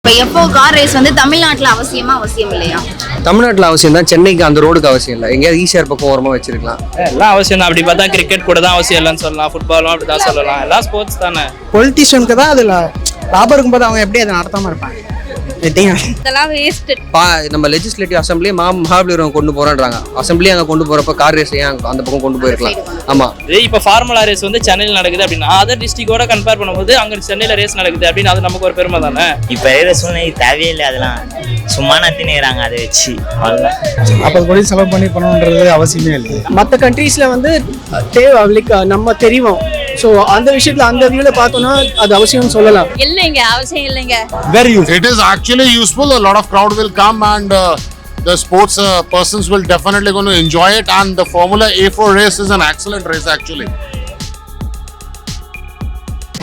இப்போ FO car race வந்து தமிழ்நாட்டுல அவசியமா அவசியம் இல்லையா? தமிழ்நாட்டில் அவசியம் தான் சென்னைக்கு அந்த ரோடுக்கு அவசியம் இல்லை. எங்கேயாவது ஈஸியாக பக்கம் ஓரமாக வச்சிருக்கலாம். எல்லாம் அவசியம் தான். அப்படி பார்த்தா கிரிக்கெட் கூட தான் அவசியம் இல்லைன்னு சொல்லலாம். ஃபுட்பாலும் அப்படி தான் சொல்லலாம். எல்லாம் ஸ்போர்ட்ஸ் தானே. பொலிட்டிஷியனுக்கு தான் அதில் லாபம் இருக்கும்போது அவங்க எப்படி அதை நடத்தாமல் இருப்பாங்க? இதெல்லாம் வேஸ்ட் பா நம்ம லெஜிஸ்லேட்டிவ் அசம்பிளி மா மகாபலிபுரம் கொண்டு போகிறேன்றாங்க அசம்பிளி அங்கே கொண்டு போகிறப்ப கார் ரேஸ் ஏன் அந்த பக்கம் கொண்டு போயிருக்கலாம்? ஆமாம் இதே இப்போ ஃபார்முலா ரேஸ் வந்து சென்னையில் நடக்குது அப்படின்னா அதர் டிஸ்ட்ரிக்டோட கம்பேர் பண்ணும்போது அங்கே சென்னையில் ரேஸ் நடக்குது அப்படின்னு அது நமக்கு ஒரு பெருமை தானே? இப்போ இருக்கிற சூழ்நிலை தேவையே இல்லை அதெல்லாம் சும்மா நத்தினுக்கிறாங்க அதை வச்சு. அப்போ கோடி செலவு பண்ணி பண்ணணுன்றது அவசியமே இல்லை. மற்ற கண்ட்ரீஸில் வந்து தேவை நம்ம தெரியும் ஸோ அந்த விஷயத்தில் அந்த வியூவில் பார்த்தோன்னா அது அவசியம்னு சொல்லலாம். இல்லைங்க அவசியம் இல்லைங்க. Very use It is actually useful. A lot of crowd will come and uh, the sports uh, persons will definitely going to enjoy it. And the Formula A4 race is an excellent race actually.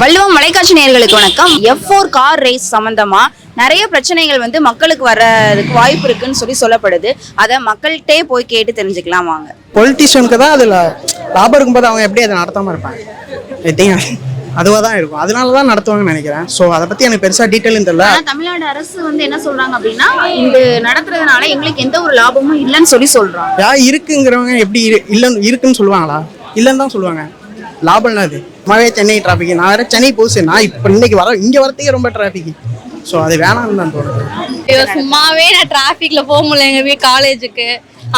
வள்ளுவம் மலைக்காட்சி நேயர்களுக்கு வணக்கம். F four car race சம்பந்தமா நிறைய பிரச்சனைகள் வந்து மக்களுக்கு வர்றதுக்கு வாய்ப்பு இருக்குன்னு சொல்லி சொல்லப்படுது. அதை மக்கள்கிட்டே போய் கேட்டு தெரிஞ்சுக்கலாம் வாங்க. பொலிட்டிஷியனுக்கு தான் அதில் லாபம் இருக்கும்போது அவங்க எப்படி அதை நடத்தாமல் இருப்பாங்க? அதுவாக தான் இருக்கும். அதனால தான் நடத்துவாங்கன்னு நினைக்கிறேன். ஸோ அதை பற்றி எனக்கு பெருசாக டீட்டெயிலும் தெரியல. தமிழ்நாடு அரசு வந்து என்ன சொல்றாங்க அப்படின்னா இது நடத்துறதுனால எங்களுக்கு எந்த ஒரு லாபமும் இல்லைன்னு சொல்லி சொல்றாங்க. யா இருக்குங்கிறவங்க எப்படி இரு இல்லைன்னு இருக்குன்னு சொல்லுவாங்களா? இல்லைன்னு தான் சொல்லுவாங்க. லாபம்னா அது. சும்மாவே சென்னை டிராஃபிக் நான் வேற சென்னை புதுசு நான் இப்போ இன்னைக்கு வர இங்கே வரத்துக்கே ரொம்ப டிராஃபிக் ஸோ அது வேணாம்னு தான் தோணுது. சும்மாவே நான் டிராஃபிக்ல போக முடியல. எங்க வீட்டு காலேஜுக்கு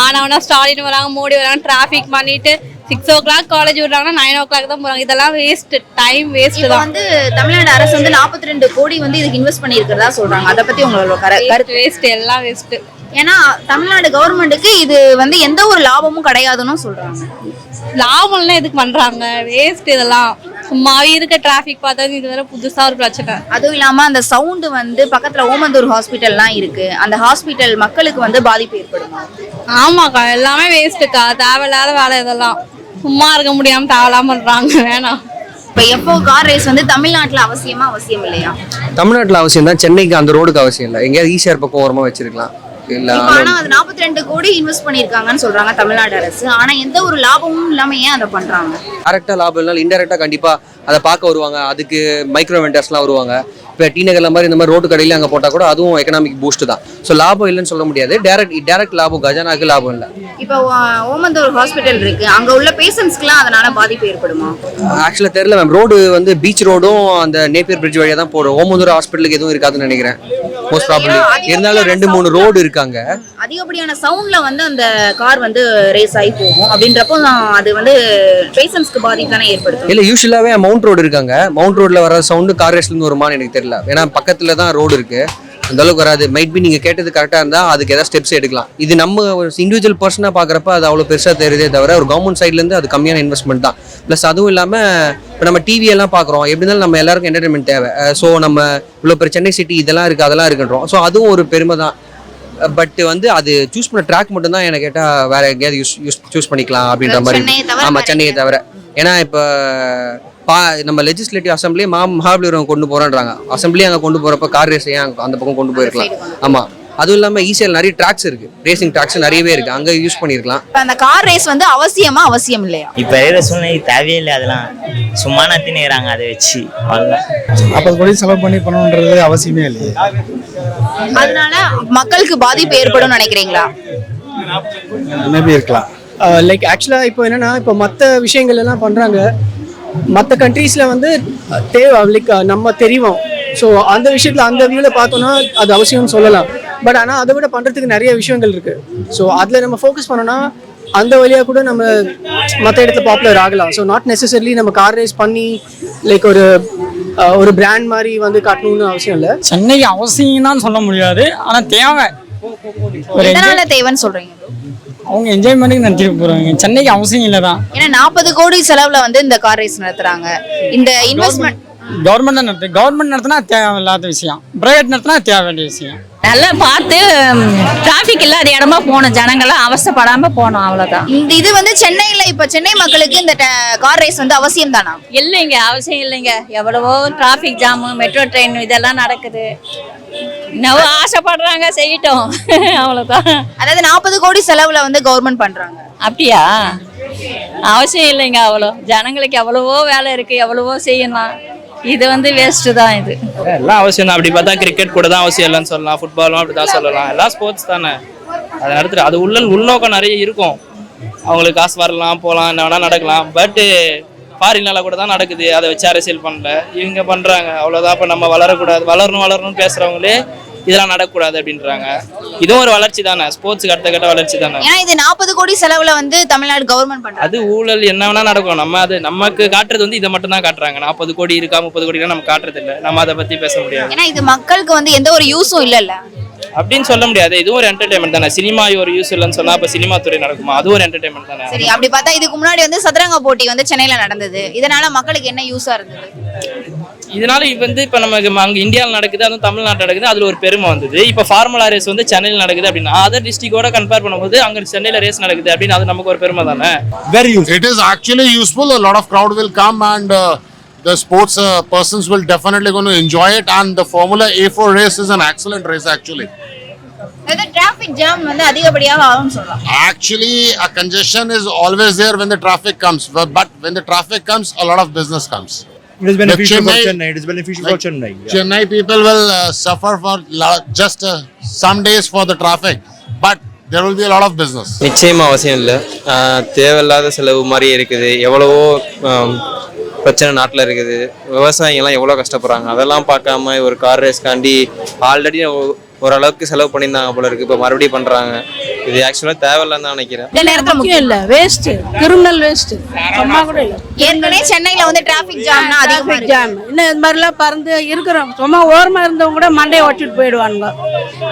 ஆனவனா ஸ்டாலின் வராங்க மோடி வராங்க டிராஃபிக் பண்ணிட்டு சிக்ஸ் ஓ கிளாக் காலேஜ் விடுறாங்கன்னா நைன் ஓ கிளாக் தான் போறாங்க. இதெல்லாம் வேஸ்ட் டைம் வேஸ்ட் தான். வந்து தமிழ்நாடு அரசு வந்து 42 ரெண்டு கோடி வந்து இதுக்கு இன்வெஸ்ட் பண்ணியிருக்கிறதா சொல்றாங்க. அதை பத்தி உங்களோட கர- கருத்து. வேஸ்ட் எல்லாம் வேஸ்ட் ஏன்னா தமிழ்நாடு கவர்மெண்ட்டுக்கு இது வந்து எந்த ஒரு லாபமும் கிடையாதுன்னு சொல்றாங்க. லாபம்லாம் எதுக்கு பண்றாங்க? வேஸ்ட் இதெல்லாம். சும்மாவே இருக்க டிராஃபிக் பார்த்தா இது வேற புதுசா ஒரு பிரச்சனை. அதுவும் இல்லாம அந்த சவுண்டு வந்து பக்கத்துல ஓமந்தூர் ஹாஸ்பிட்டல்லாம் இருக்கு. அந்த ஹாஸ்பிட்டல் மக்களுக்கு வந்து பாதிப்பு ஏற்படுமா. ஆமாக்கா எல்லாமே வேஸ்ட்டுக்கா தேவையில்லாத வேலை இதெல்லாம். சும்மா இருக்க முடியாம தேவையில்லாம பண்றாங்க வேணாம். இப்போ எப்போ கார் ரேஸ் வந்து தமிழ்நாட்டுல அவசியமா அவசியம் இல்லையா? தமிழ்நாட்டில் அவசியம் தான் சென்னைக்கு அந்த ரோடுக்கு அவசியம் இல்லை. எங்கேயாவது ஈஸியாக பக்கம் ஓரமாக வச்சிருக்கலாம். இல்லை இப்போ ஆனா அது 42 ரெண்டு கோடி இன்வெஸ்ட் பண்ணிருக்காங்கன்னு சொல்றாங்க தமிழ்நாடு அரசு. ஆனா எந்த ஒரு லாபமும் இல்லாம ஏன் அதை பண்றாங்க? டேரெக்டாக லாபம் இல்லைனாலும் இன்டெரக்டாக கண்டிப்பாக அதை பார்க்க வருவாங்க. அதுக்கு மைக்ரோ வெண்டர்ஸ்லாம் வருவாங்க. இப்போ டி நகர்ல மாதிரி இந்த மாதிரி ரோட்டு கடையில் அங்கே போட்டால் கூட அதுவும் எக்கனாமிக் பூஸ்ட் தான். ஸோ லாபம் இல்லைன்னு சொல்ல முடியாது. டேரக்ட் டேரக்ட் லாபம் கஜானாக்கு லாபம் இல்லை. இப்போ ஓமந்தூர் ஹாஸ்பிட்டல் இருக்கு. அங்க உள்ள பேஷண்ட்ஸ்க்குலாம் அதனால பாதிப்பு ஏற்படுமா? ஆக்சுவலாக தெரியல மேம் ரோடு வந்து பீச் ரோடும் அந்த நேப்பியர் பிரிட்ஜ் வழியாக தான் போடும் ஓமந்தூர் ஹாஸ்பிட்டலுக்கு எதுவும் இருக்காதுன்னு நினைக்கிறேன். மோஸ்ட் ப்ராப்ளி இருந்தாலும் ரெண்டு மூணு ரோடு இருக்காங்க. அதிகப்படியான சவுண்ட்ல வந்து அந்த கார் வந்து ரேஸ் ஆகி போகும். அப்படின்றப்போ நான் அது வந்து பேஷண்ட்ஸ்க்கு பாதிப்பு தானே ஏற்படுத்தும். இல்லை யூஸ்வலாகவே மவுண்ட் ரோடு இருக்காங்க. மவுண்ட் ரோட்ல வர சவுண்டு கார் ரேஸ்லேருந்து வருமான்னு எனக்கு தெரியல. ஏன்னா பக்கத்துல தான் ரோடு இருக்கு. அந்த அளவுக்கு வராது. மைட் பி நீங்கள் கேட்டது கரெக்டாக இருந்தால் அதுக்கு ஏதாவது ஸ்டெப்ஸ் எடுக்கலாம். இது நம்ம ஒரு இண்டிவிஜுவல் பர்சனாக பார்க்குறப்ப அது அவ்வளோ பெருசாக தெரியுதே தவிர ஒரு கவர்மெண்ட் சைட்லேருந்து அது கம்மியான இன்வெஸ்ட்மெண்ட் தான். ப்ளஸ் அதுவும் இல்லாமல் இப்போ நம்ம டிவி எல்லாம் பார்க்குறோம். எப்படி இருந்தாலும் நம்ம எல்லாருக்கும் என்டர்டைன்மெண்ட் தேவை. ஸோ நம்ம இவ்வளோ பெரிய சென்னை சிட்டி இதெல்லாம் இருக்குது அதெல்லாம் இருக்குன்றோம். ஸோ அதுவும் ஒரு பெருமை தான். பட் வந்து அது சூஸ் பண்ண ட்ராக் மட்டும் தான் எனக்கு கேட்டால் வேற எங்கேயாவது யூஸ் யூஸ் சூஸ் பண்ணிக்கலாம் அப்படின்ற மாதிரி ஆமாம் சென்னையை தவிர. ஏன்னா இப்போ பா நம்ம லெஜிஸ்லேட்டிவ் அசம்பிளி மா மகாபலிபுரம் கொண்டு போகிறேன்றாங்க அசம்பிளி அங்கே கொண்டு போகிறப்ப கார் ரேஸ் ஏன் அந்த பக்கம் கொண்டு போயிருக்கலாம்? ஆமாம் அதுவும் இல்லாமல் ஈஸியாக நிறைய ட்ராக்ஸ் இருக்குது ரேசிங் ட்ராக்ஸ் நிறையவே இருக்குது அங்கே யூஸ் பண்ணியிருக்கலாம். இப்போ அந்த கார் ரேஸ் வந்து அவசியமா அவசியம் இல்லையா? இப்போ இருக்கிற சூழ்நிலை தேவையே இல்லை அதெல்லாம். சும்மா நத்தினுக்கிறாங்க அதை வச்சு. அவ்வளோதான் அப்போ கோடி செலவு பண்ணி பண்ணணுன்றது அவசியமே இல்லை அதனால மக்களுக்கு பாதிப்பு ஏற்படும் நினைக்கிறீங்களா? மேபி இருக்கலாம். லைக் ஆக்சுவலாக இப்போ என்னன்னா இப்போ மற்ற விஷயங்கள் எல்லாம் பண்ணுறாங்க மற்ற கண்ட்ரீஸில் வந்து தேவை லைக் நம்ம தெரியும். ஸோ அந்த விஷயத்தில் அந்த வியூவில் பார்த்தோன்னா அது அவசியம்னு சொல்லலாம். பட் ஆனால் அதை விட பண்ணுறதுக்கு நிறைய விஷயங்கள் இருக்குது ஸோ அதில் நம்ம ஃபோக்கஸ் பண்ணோன்னா அந்த வழியாக கூட நம்ம மற்ற இடத்துல பாப்புலர் ஆகலாம். ஸோ நாட் நெசசரிலி நம்ம கார் ரேஸ் பண்ணி லைக் ஒரு ஒரு பிராண்ட் மாதிரி வந்து காட்டணும்னு அவசியம் இல்லை. சென்னைக்கு அவசியம் தான் சொல்ல முடியாது. ஆனா தேவை. தேவைன்னு சொல்றீங்க? bro? அவங்க என்ஜாய்மெண்ட்டுக்கு நினைச்சிட்டு போறாங்க சென்னைக்கு அவசியம் இல்லை தான் ஏன்னா நாற்பது கோடி செலவுல வந்து இந்த கார் ரேஸ் நடத்துறாங்க. இந்த இன்வெஸ்ட்மெண்ட் கவர்மெண்ட் தான் நடத்து கவர்மெண்ட் நடத்தினா தேவையில்லாத விஷயம். பிரைவேட் நடத்தினா தேவை வேண்டிய விஷயம். நல்லா பார்த்து டிராஃபிக் இல்லாத இடமா போகணும். ஜனங்கள்லாம் அவசப்படாம போகணும் அவ்வளவுதான். இந்த இது வந்து சென்னையில இப்ப சென்னை மக்களுக்கு இந்த கார் ரேஸ் வந்து அவசியம் தானா? இல்லைங்க அவசியம் இல்லைங்க. எவ்வளவோ டிராஃபிக் ஜாமு மெட்ரோ ட்ரெயின் இதெல்லாம் நடக்குது. இன்னும் ஆசைப்படுறாங்க செய்யட்டும். அவ்வளோதான் அதாவது நாற்பது கோடி செலவுல வந்து கவர்மெண்ட் பண்றாங்க. அப்படியா? அவசியம் இல்லைங்க அவ்வளோ. ஜனங்களுக்கு எவ்வளவோ வேலை இருக்கு எவ்வளவோ செய்யலாம். இது வந்து வேஸ்ட் தான் இது. எல்லாம் அவசியம் தான். அப்படி பார்த்தா கிரிக்கெட் கூட தான் அவசியம் இல்லைன்னு சொல்லலாம். ஃபுட்பாலும் அப்படி தான் சொல்லலாம். எல்லாம் ஸ்போர்ட்ஸ் தானே. அதை நடத்துட்டு அது உள்ள உள்நோக்கம் நிறைய இருக்கும். அவங்களுக்கு காசு வரலாம் போகலாம் என்ன வேணால் நடக்கலாம். பட்டு ஃபாரின்ல கூட தான் நடக்குது. அதை வச்சு அரசியல் பண்ணல. இவங்க பண்ணுறாங்க அவ்வளோதான் இப்போ நம்ம வளரக்கூடாது. வளரணும் வளரணும்னு பேசுகிறவங்களே இதெல்லாம் நடக்கக்கூடாது அப்படின்றாங்க. இதுவும் ஒரு வளர்ச்சி தானே? ஸ்போர்ட்ஸுக்கு அடுத்த கட்ட வளர்ச்சி தானே? ஏன்னா இது நாற்பது கோடி செலவுல வந்து தமிழ்நாடு கவர்மெண்ட் பண்றாங்க. அது ஊழல் என்ன வேணா நடக்கும். நம்ம அது நமக்கு காட்டுறது வந்து இதை மட்டும் தான் காட்டுறாங்க. நாற்பது கோடி இருக்கா முப்பது கோடி நம்ம காட்டுறது இல்லை. நம்ம அதை பத்தி பேச முடியாது. ஏன்னா இது மக்களுக்கு வந்து எந்த ஒரு யூஸும் இல்லல்ல. அப்படின்னு சொல்ல முடியாது. இதுவும் ஒரு என்டர்டைன்மெண்ட் தானே. சினிமா ஒரு யூஸ் இல்லைன்னு சொன்னா அப்ப சினிமா துறை நடக்குமா? அது ஒரு என்டர்டைன்மெண்ட் தானே. சரி அப்படி பார்த்தா இதுக்கு முன்னாடி வந்து சதுரங்க போட்டி வந்து சென்னையில நடந்தது. இதனால மக்களுக்கு என்ன யூஸா இருந்தது? இதனால இப்ப வந்து இப்ப நமக்கு அங்க இந்தியாவில் நடக்குது அதுவும் தமிழ்நாட்டில் நடக்குது அதுல ஒரு பெருமை வந்தது இப்ப ஃபார்முலா ரேஸ் வந்து சென்னையில் நடக்குது அப்படின்னா அதர் டிஸ்ட்ரிக்டோட கம்பேர் பண்ணும்போது அங்க சென்னையில ரேஸ் நடக்குது அப்படின்னு அது நமக்கு ஒரு பெருமை தானே very use It is actually useful. A lot of crowd will come and uh, the sports uh, persons will definitely going to enjoy it. And the Formula A4 race is an excellent race actually. அதாவது traffic jam வந்து அதிகப்படியாக ஆகும்னு சொல்லலாம் Actually, a congestion is always there when the traffic comes. But, but when the traffic comes, a lot of business comes. It is beneficial for Chennai. It is beneficial for Chennai. Chennai people will uh, suffer for just uh, some days for the traffic, but there will be a lot of business. நிச்சயமா அவசியம் இல்லை தேவையில்லாத செலவு மாதிரி இருக்குது எவ்வளவோ பிரச்சனை நாட்டில் இருக்குது விவசாயிங்கெல்லாம் எவ்வளோ கஷ்டப்படுறாங்க அதெல்லாம் பார்க்காம ஒரு கார் ரேஸ்க்காண்டி ஆல்ரெடி ஓரளவுக்கு செலவு பண்ணியிருந்தாங்க போல இருக்கு இப்போ மறுபடியும் பண்ணுறாங்க இது ஆக்சுவலாக தேவையில்லைன்னு தான் நினைக்கிறேன். இந்த நேரத்துல முக்கியம் இல்ல. வேஸ்ட் கிரிமினல் வேஸ்ட் சும்மா கூட இல்ல. ஏற்கனவே சென்னையில வந்து டிராஃபிக் ஜாம்னா அதிகமா இருக்கு. ஜாம் இன்னும் இது மாதிரிலாம் பறந்து இருக்கிறோம் சும்மா ஓரமா இருந்தவங்க கூட மண்டையை ஒட்டிட்டு போயிடுவானுங்க.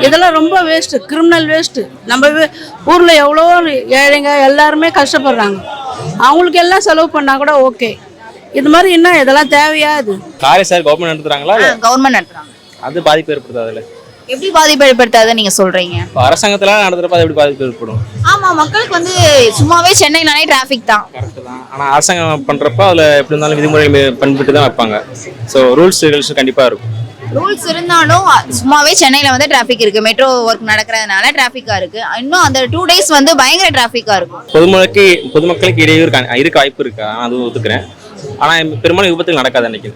இதெல்லாம் ரொம்ப வேஸ்ட் கிரிமினல் வேஸ்ட் நம்ம ஊர்ல எவ்வளோ ஏழைங்க எல்லாருமே கஷ்டப்படுறாங்க. அவங்களுக்கு எல்லாம் செலவு பண்ணா கூட ஓகே இது மாதிரி என்ன இதெல்லாம் தேவையா இது? காரை சார் கவர்மெண்ட் நடத்துறாங்களா கவர்மெண்ட் நடத்துறாங்க. அது பாதிப்பு ஏற்படுத்தாது அதுல? எப்படி பாதிப்பு ஏற்படுத்தாத நீங்க சொல்றீங்க? அரசாங்கத்துல நடத்துறப்ப அது எப்படி பாதிப்பு ஏற்படும் ஆமா மக்களுக்கு வந்து சும்மாவே சென்னைனாலே டிராஃபிக் தான். கரெக்ட் தான். ஆனால் அரசாங்கம் பண்ணுறப்ப அதில் எப்படி இருந்தாலும் விதிமுறை பண்பிட்டு தான் வைப்பாங்க. ஸோ ரூல்ஸ் ரெகுலேஷன் கண்டிப்பாக இருக்கும். ரூல்ஸ் இருந்தாலும் சும்மாவே சென்னையில வந்து டிராஃபிக் இருக்கு. மெட்ரோ ஒர்க் நடக்கிறதுனால டிராஃபிக்கா இருக்கு. இன்னும் அந்த டூ டேஸ் வந்து பயங்கர டிராஃபிக்கா இருக்கும். பொதுமக்களுக்கு பொதுமக்களுக்கு இடையூறு இருக்க வாய்ப்பு இருக்கு. அது ஒத்துக்கிறேன். ஆனால் பெரும்பாலும் விபத்துகள் நடக்காது அன்னைக்கு.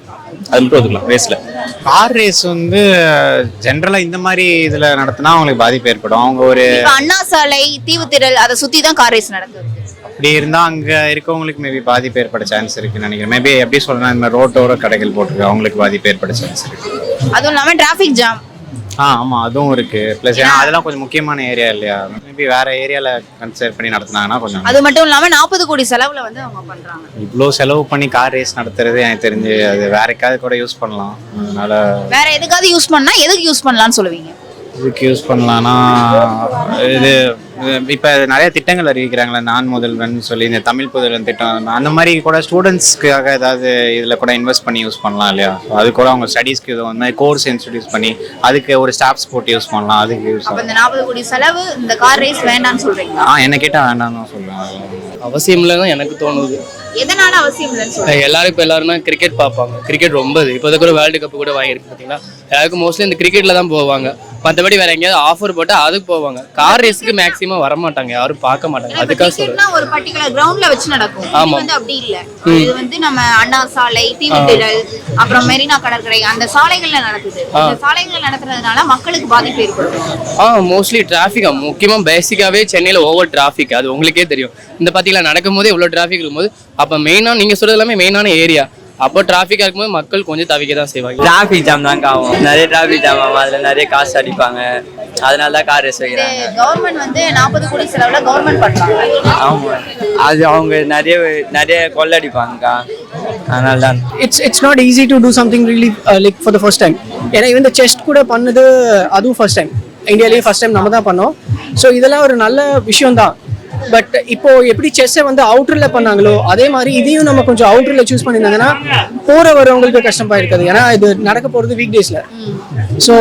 அது மட்டும் ஒத்துக்கலாம் ரேஸில் கார் ரேஸ் வந்து ஜென்ரலாக இந்த மாதிரி இதில் நடத்தினா அவங்களுக்கு பாதிப்பு ஏற்படும். அவங்க ஒரு அண்ணா சாலை தீவுத்திடல் அதை சுத்தி தான் கார் ரேஸ் நடக்குது அப்படி இருந்தால் அங்கே இருக்கவங்களுக்கு மேபி பாதிப்பு ஏற்பட சான்ஸ் இருக்குன்னு நினைக்கிறேன். மேபி எப்படி சொல்லணும் இந்த மாதிரி ரோட்டோர கடைகள் போட்டிருக்கு அவங்களுக்கு பாதிப்பு ஏற்பட சான்ஸ் இருக்கு. அதுவும் இல்லாம டிராஃபிக் ஜாம் ஆ ஆமாம் அதுவும் இருக்கு. ப்ளஸ் ஏன்னா அதெல்லாம் கொஞ்சம் முக்கியமான ஏரியா இல்லையா? மேபி வேற ஏரியாவில் கன்சிடர் பண்ணி நடத்துனாங்கன்னா கொஞ்சம் அது மட்டும் இல்லாம நாற்பது கோடி செலவுல வந்து அவங்க பண்றாங்க. இவ்வளோ செலவு பண்ணி கார் ரேஸ் நடத்துறது எனக்கு தெரிஞ்சு அது வேற எக்காவது கூட யூஸ் பண்ணலாம். அதனால வேற எதுக்காவது யூஸ் பண்ணா எதுக்கு யூஸ் பண்ணலாம்னு சொல்லுவீங்க? இதுக்கு யூஸ் பண்ணலாம்னா இது இப்போ நிறைய திட்டங்கள் அறிவிக்கிறாங்களே நான் முதல்வன் சொல்லி இந்த தமிழ் புதல்வன் திட்டம் அந்த மாதிரி கூட ஸ்டூடெண்ட்ஸ்க்காக ஏதாவது இதில் கூட இன்வெஸ்ட் பண்ணி யூஸ் பண்ணலாம் இல்லையா? அது கூட அவங்க ஸ்டடீஸ்க்கு இது மாதிரி கோர்ஸ் இன்ஸ்டியூஸ் பண்ணி அதுக்கு ஒரு ஸ்டாஃப்ஸ் போட்டு யூஸ் பண்ணலாம் அதுக்கு யூஸ் அப்ப இந்த நாற்பது கோடி செலவு இந்த கார் ரேஸ் வேண்டாம்னு சொல்றீங்களா? ஆ என்ன கேட்டால் வேண்டாம்னு சொல்லுவேன் அவசியம் இல்லைன்னு எனக்கு தோணுது. எதனால அவசியம் இல்லைன்னு சொல்றீங்க? எல்லாரும் இப்போ எல்லாரும் தான் கிரிக்கெட் பார்ப்பாங்க. கிரிக்கெட் ரொம்ப இது. இப்போ கூட வேர்ல்டு கப் கூட வாங்கியிருக்கு பார்த்தீங்களா எல்லாருக்கும் மோஸ்ட்லி இந்த கிரிக்கெட்டில் தான் போவாங்க. மற்றபடி வேற எங்கேயாவது ஆஃபர் போட்டால் அதுக்கு போவாங்க. கார் ரேஸுக்கு மேக்ஸிமம் வர மாட்டாங்க யாரும் பார்க்க மாட்டாங்க. அதுக்காக கிரிக்கெட்னா ஒரு பர்டிகுலர் கிரவுண்ட்ல வச்சு நடக்கும். ஆமா. வந்து அப்படி இல்ல. இது வந்து நம்ம அண்ணா சாலை தீவுத்திடல் அப்புறம் மெரினா கடற்கரை அந்த சாலைகள்ல நடக்குது. இந்த சாலைகள்ல நடத்துறதுனால மக்களுக்கு பாதிப்பு ஏற்படும் ஆ மோஸ்ட்லி டிராஃபிக் மொக்கியமாக பேசிக்காகவே சென்னையில் ஓவர் டிராஃபிக் அது உங்களுக்கே தெரியும். இந்த பார்த்தீங்களா நடக்கும் போது டிராஃபிக் இருக்கும்போது அப்போ மெயினாக நீங்கள் சொல்கிறது எல்லாமே மெயினான ஏரியா அப்போ டிராஃபிக்காக இருக்கும்போது மக்கள் கொஞ்சம் தவிக்க தான் செய்வாங்க. டிராஃபிக் ஜாம் தாங்க ஆகும் நிறைய டிராஃபிக் ஜாம் ஆகும். அதில் நிறைய காசு அடிப்பாங்க. அதனால தான் கார் ரேஸ் வைக்கிறாங்க. கவர்மெண்ட் வந்து நாற்பது கோடி செலவுல கவர்மெண்ட் பண்றாங்க. ஆமாம் அது அவங்க நிறைய நிறைய கொள்ளடிப்பாங்கக்கா அதனால தான். It's it's not easy to do something really like for the first time ஏன்னா இந்த செஸ்ட் கூட பண்ணது அதுவும் ஃபர்ஸ்ட் டைம் இந்தியாலேயே ஃபர்ஸ்ட் டைம் நம்ம தான் பண்ணோம். ஸோ இதெல்லாம் ஒரு நல்ல விஷயம் தான் பட் இப்போ எப்படி செஸ்ஸை வந்து அவுட்டரில் பண்ணாங்களோ அதே மாதிரி இதையும் நம்ம கொஞ்சம் அவுட்டரில் சூஸ் பண்ணியிருந்தாங்கன்னா போகிற வரவங்களுக்கு கஷ்டமா இருக்காது. ஏன்னா இது நடக்க போகிறது வீக் டேஸில் ஸோ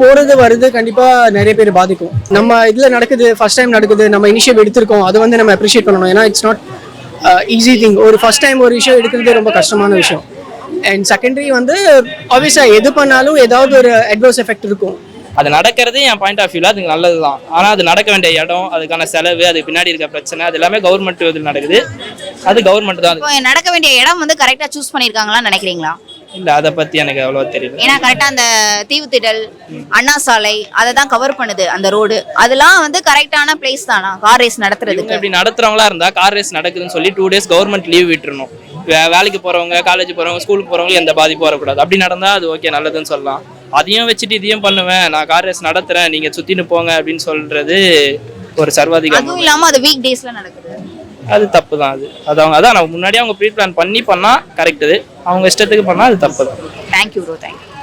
போகிறது வருது கண்டிப்பாக நிறைய பேர் பாதிக்கும். நம்ம இதில் நடக்குது ஃபர்ஸ்ட் டைம் நடக்குது நம்ம இனிஷியேட் எடுத்திருக்கோம் அதை வந்து நம்ம அப்ரிஷியேட் பண்ணணும். ஏன்னா இட்ஸ் நாட் ஈஸி திங் ஒரு ஃபர்ஸ்ட் டைம் ஒரு விஷயம் எடுக்கிறது ரொம்ப கஷ்டமான விஷயம். அண்ட் செகண்டரி வந்து ஆப்வியஸாக எது பண்ணாலும் ஏதாவது ஒரு அட்வர்ஸ் எஃபெக்ட் இருக்கும். அது நடக்கிறது என் பாயிண்ட் ஆஃப் வியூல அது நல்லது தான் ஆனால் அது நடக்க வேண்டிய இடம் அதுக்கான செலவு அது பின்னாடி இருக்க பிரச்சனை அது எல்லாமே கவர்மெண்ட் இதில் நடக்குது. அது கவர்மெண்ட் தான். நடக்க வேண்டிய இடம் வந்து கரெக்டா சூஸ் பண்ணிருக்காங்களான்னு நினைக்கிறீங்களா? இல்ல அதை பத்தி எனக்கு அவ்வளவா தெரியல. ஏன்னா கரெக்டா அந்த தீவுத்திடல் அண்ணா சாலை அதை தான் கவர் பண்ணுது அந்த ரோடு அதெல்லாம் வந்து கரெக்டான பிளேஸ் தானா? கார் ரேஸ் நடத்துறதுக்கு? இப்படி நடத்துறவங்களா இருந்தா கார் ரேஸ் நடக்குதுன்னு சொல்லி டூ டேஸ் கவர்மெண்ட் லீவ் விட்டுறணும். வேலைக்கு போறவங்க காலேஜ் போறவங்க ஸ்கூலுக்கு போறவங்க எந்த பாதிப்பும் வரக்கூடாது. அப்படி நடந்தா அது ஓகே நல்லதுன்னு சொல்லலாம். அதையும் வச்சுட்டு இதையும் பண்ணுவேன். நான் கார் ரேஸ் நடத்துறேன். நீங்க சுத்தின்னு போங்க அப்படின்னு சொல்றது ஒரு சர்வாதிகாரம். அதுவும் இல்லாம அது வீக் டேஸ்ல நடக்குது. அது தப்பு தான் அது. அது அவங்க அதான் நான் முன்னாடியே அவங்க ப்ரீ பிளான் பண்ணி பண்ணா கரெக்டு அவங்க இஷ்டத்துக்கு பண்ணா அது தப்பு தான் தேங்க்யூ ப்ரோ தேங்க்யூ